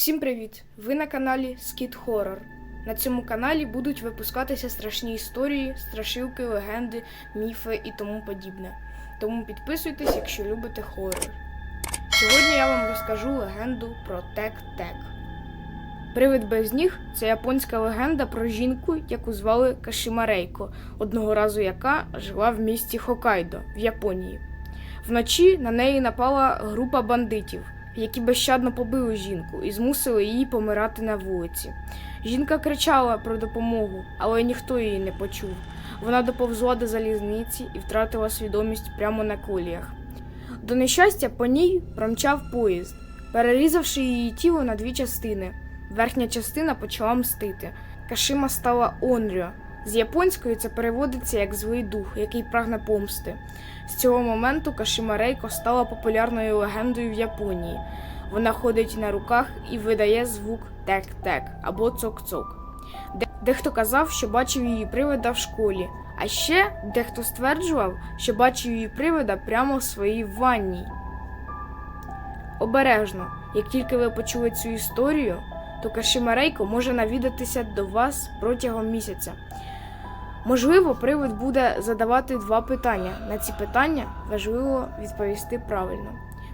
Всім привіт! Ви на каналі Skid Horror. На цьому каналі будуть випускатися страшні історії, страшилки, легенди, міфи і тому подібне. Тому підписуйтесь, якщо любите хорор. Сьогодні я вам розкажу легенду про Тек-Тек. Привид без ніг це японська легенда про жінку, яку звали Кашима Рейко, одного разу яка жила в місті Хокайдо в Японії. Вночі на неї напала група бандитів, які безщадно побили жінку і змусили її помирати на вулиці. Жінка кричала про допомогу, але ніхто її не почув. Вона доповзла до залізниці і втратила свідомість прямо на коліях. До нещастя, по ній промчав поїзд, перерізавши її тіло на дві частини. Верхня частина почала мстити. Кашима стала Онрyo. З японської це переводиться як злий дух, який прагне помсти. З цього моменту Кашима Рейко стала популярною легендою в Японії. Вона ходить на руках і видає звук тек-тек або цок-цок. Дехто казав, що бачив її привида в школі, а ще дехто стверджував, що бачив її привида прямо в своїй ванній. Обережно, як тільки ви почули цю історію, то Кашима Рейко може навідатися до вас протягом місяця. Можливо, привид буде задавати два питання. На ці питання важливо відповісти правильно.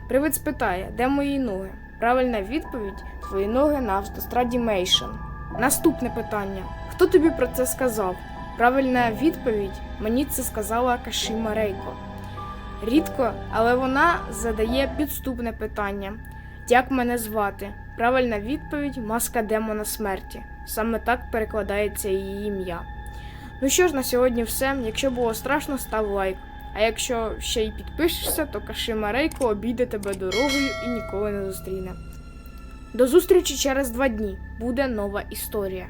Привид спитає, де мої ноги? Правильна відповідь твої ноги на автостраді Мейшн. Наступне питання: Хто тобі про це сказав? Правильна відповідь мені це сказала Кашима Рейко. Рідко, але вона задає підступне питання: Як мене звати? Правильна відповідь маска демона смерті. Саме так перекладається її ім'я. Ну що ж, на сьогодні все. Якщо було страшно, став лайк. А якщо ще й підпишешся, то Кашима Рейко обійде тебе дорогою і ніколи не зустріне. До зустрічі через два дні. Буде нова історія.